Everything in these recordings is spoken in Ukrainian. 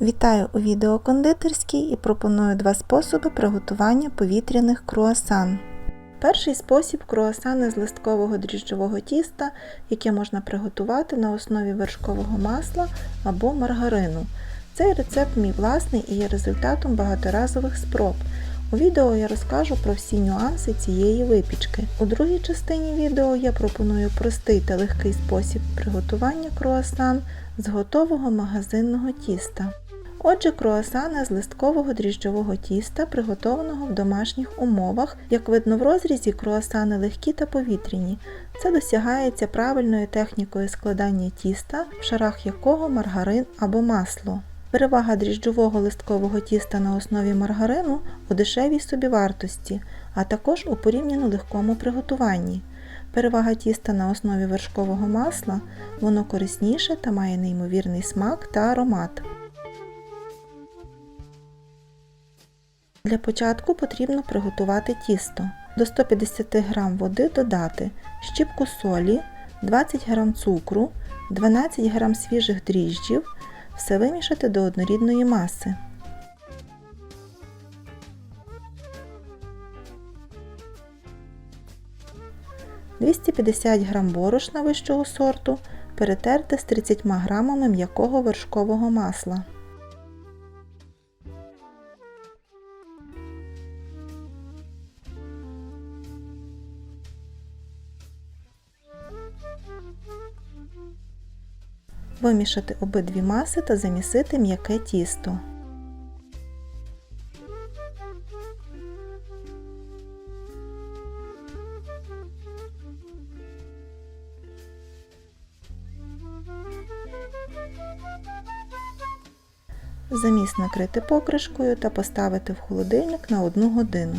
Вітаю у відео кондитерській і пропоную два способи приготування повітряних круасан. Перший спосіб круасани з листкового дріжджового тіста, яке можна приготувати на основі вершкового масла або маргарину. Цей рецепт мій власний і є результатом багаторазових спроб. У відео я розкажу про всі нюанси цієї випічки. У другій частині відео я пропоную простий та легкий спосіб приготування круасан з готового магазинного тіста. Отже, круасани з листкового дріжджового тіста, приготованого в домашніх умовах, як видно в розрізі, круасани легкі та повітряні. Це досягається правильною технікою складання тіста, в шарах якого маргарин або масло. Перевага дріжджового листкового тіста на основі маргарину у дешевій собівартості, а також у порівняно легкому приготуванні. Перевага тіста на основі вершкового масла, воно корисніше та має неймовірний смак та аромат. Для початку потрібно приготувати тісто. До 150 г води додати щіпку солі, 20 г цукру, 12 г свіжих дріжджів, все вимішати до однорідної маси. «250 г борошна вищого сорту перетерти з 30 г м'якого вершкового масла. Вимішати обидві маси та замісити м'яке тісто. Заміс накрити покришкою та поставити в холодильник на 1 годину.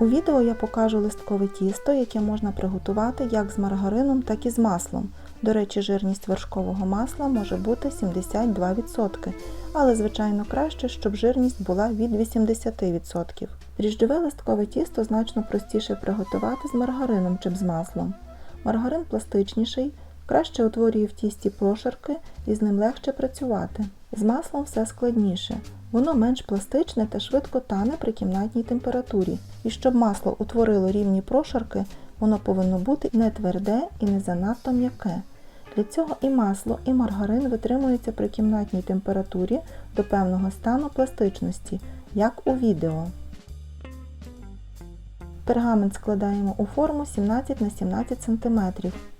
У відео я покажу листкове тісто, яке можна приготувати як з маргарином, так і з маслом. До речі, жирність вершкового масла може бути 72%, але звичайно краще, щоб жирність була від 80%. Дріжджове листкове тісто значно простіше приготувати з маргарином, чим з маслом. Маргарин пластичніший, краще утворює в тісті прошарки і з ним легше працювати. З маслом все складніше. Воно менш пластичне та швидко тане при кімнатній температурі. І щоб масло утворило рівні прошарки, воно повинно бути не тверде і не занадто м'яке. Для цього і масло, і маргарин витримуються при кімнатній температурі до певного стану пластичності, як у відео. Пергамент складаємо у форму 17 на 17 см. –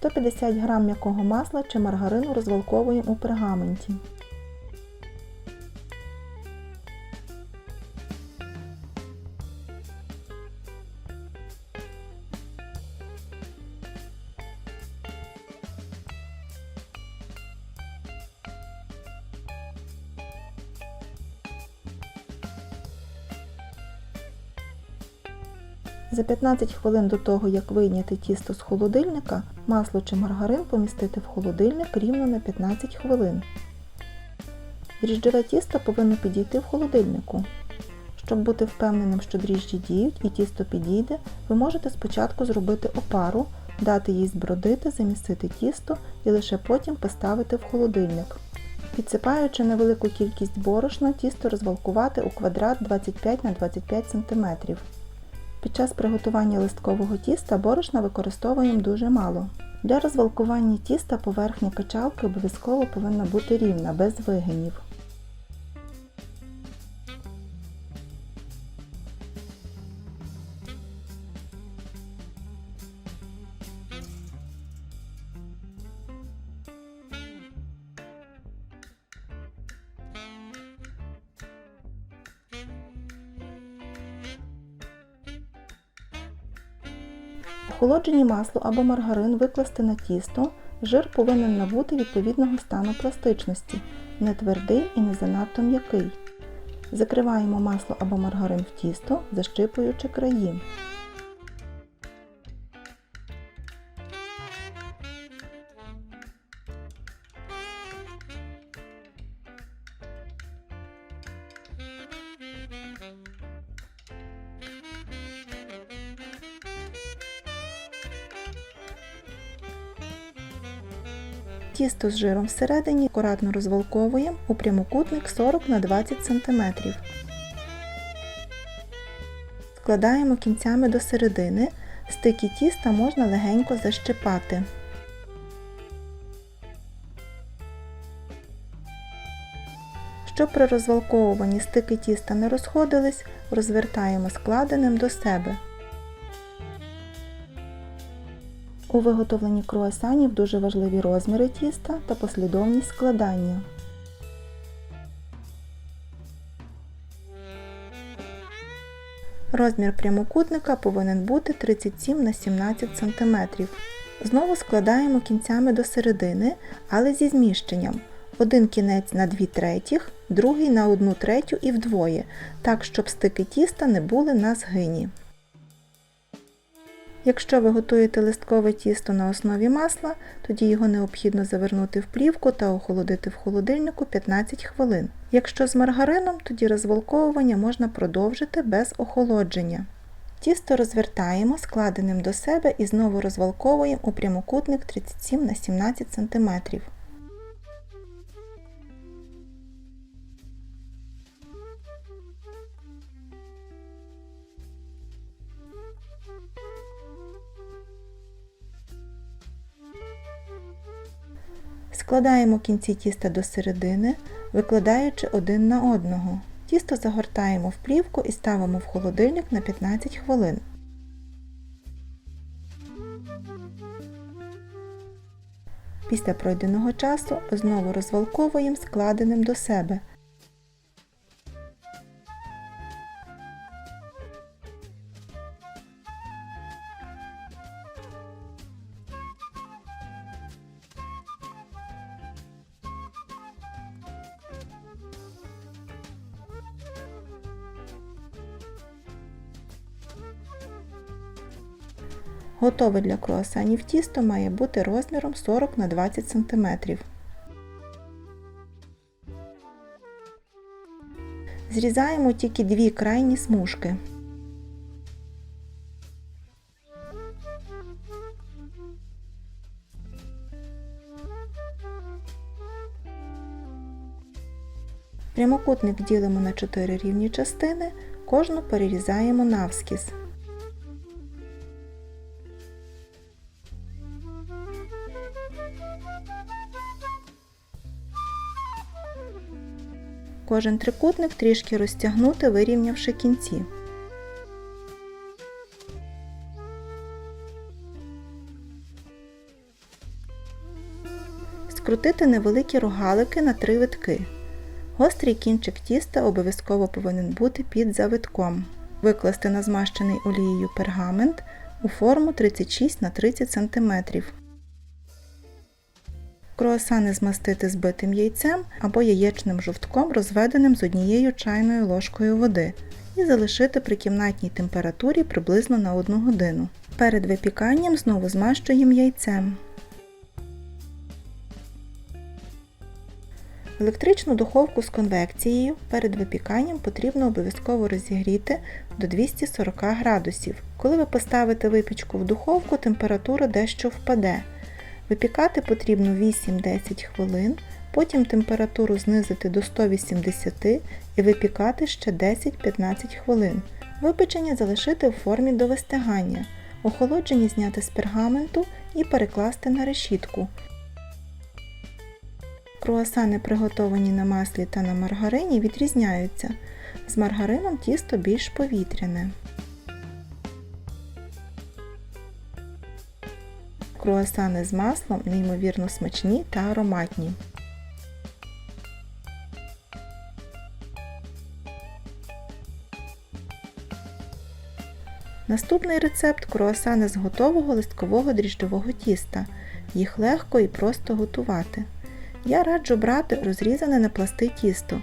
150 г м'якого масла чи маргарину розвалковуємо у пергаменті. За 15 хвилин до того, як вийняти тісто з холодильника, масло чи маргарин помістити в холодильник рівно на 15 хвилин. Дріжджове тісто повинно підійти в холодильнику. Щоб бути впевненим, що дріжджі діють і тісто підійде, ви можете спочатку зробити опару, дати їй збродити, замісити тісто і лише потім поставити в холодильник. Підсипаючи невелику кількість борошна, тісто розвалкувати у квадрат 25 на 25 см. Під час приготування листкового тіста борошна використовуємо дуже мало. Для розвалкування тіста поверхня качалки обов'язково повинна бути рівна, без вигинів. Охолоджені масло або маргарин викласти на тісто, жир повинен набути відповідного стану пластичності, не твердий і не занадто м'який. Закриваємо масло або маргарин в тісто, защипуючи краї. Тісто з жиром всередині акуратно розвалковуємо у прямокутник 40 на 20 см. Складаємо кінцями до середини. Стики тіста можна легенько защипати. Щоб при розвалковуванні стики тіста не розходились, розвертаємо складеним до себе. У виготовленні круасанів дуже важливі розміри тіста та послідовність складання. Розмір прямокутника повинен бути 37 на 17 см. Знову складаємо кінцями до середини, але зі зміщенням. Один кінець на 2 третіх, другий на 1 третю і вдвоє, так щоб стики тіста не були на згині. Якщо ви готуєте листкове тісто на основі масла, тоді його необхідно завернути в плівку та охолодити в холодильнику 15 хвилин. Якщо з маргарином, тоді розвалковування можна продовжити без охолодження. Тісто розвертаємо складеним до себе і знову розвалковуємо у прямокутник 37 на 17 см. Складаємо кінці тіста до середини, викладаючи один на одного. Тісто загортаємо в плівку і ставимо в холодильник на 15 хвилин. Після пройденого часу знову розвалковуємо складеним до себе. Готове для круасанів тісто має бути розміром 40 на 20 см. Зрізаємо тільки дві крайні смужки. Прямокутник ділимо на 4 рівні частини, кожну перерізаємо навскіз. Кожен трикутник трішки розтягнути, вирівнявши кінці. Скрутити невеликі рогалики на три витки. Гострий кінчик тіста обов'язково повинен бути під завитком. Викласти на змащений олією пергамент у форму 36 на 30 см. Круасани змастити збитим яйцем або яєчним жовтком, розведеним з однією чайною ложкою води, і залишити при кімнатній температурі приблизно на 1 годину. Перед випіканням знову змащуємо яйцем. Електричну духовку з конвекцією перед випіканням потрібно обов'язково розігріти до 240 градусів. Коли ви поставите випічку в духовку, температура дещо впаде. Випікати потрібно 8-10 хвилин, потім температуру знизити до 180 і випікати ще 10-15 хвилин. Випечення залишити в формі до вистигання. Охолоджені зняти з пергаменту і перекласти на решітку. Круасани, приготовані на маслі та на маргарині, відрізняються. З маргарином тісто більш повітряне. Круасани з маслом неймовірно смачні та ароматні. Наступний рецепт круасани з готового листкового дріжджового тіста. Їх легко і просто готувати. Я раджу брати розрізане на пласти тісто.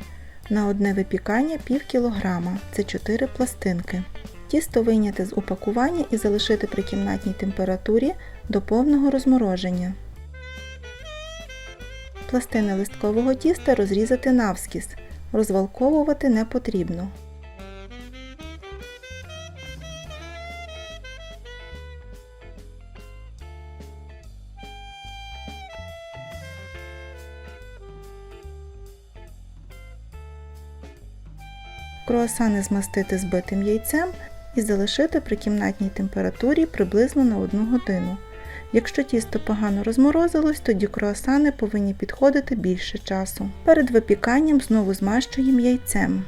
На одне випікання пів кілограма, це 4 пластинки. Тісто вийняти з упакування і залишити при кімнатній температурі до повного розмороження. Пластини листкового тіста розрізати навскіз. Розвалковувати не потрібно. Круасани змастити збитим яйцем і залишити при кімнатній температурі приблизно на 1 годину. Якщо тісто погано розморозилось, тоді круасани повинні підходити більше часу. Перед випіканням знову змащуємо яйцем.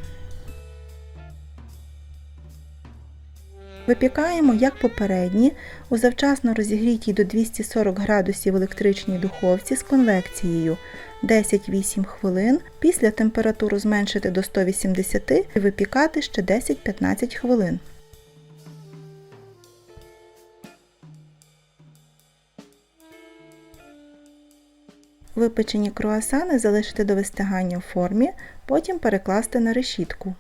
Випікаємо як попередні у завчасно розігрітій до 240 градусів електричній духовці з конвекцією 10-8 хвилин, після температуру зменшити до 180 і випікати ще 10-15 хвилин. Випечені круасани залишити до вистигання в формі, потім перекласти на решітку.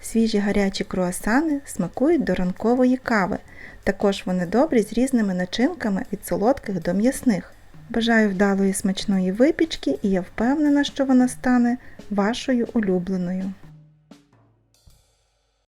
Свіжі гарячі круасани смакують до ранкової кави. Також вони добрі з різними начинками від солодких до м'ясних. Бажаю вдалої смачної випічки і я впевнена, що вона стане вашою улюбленою.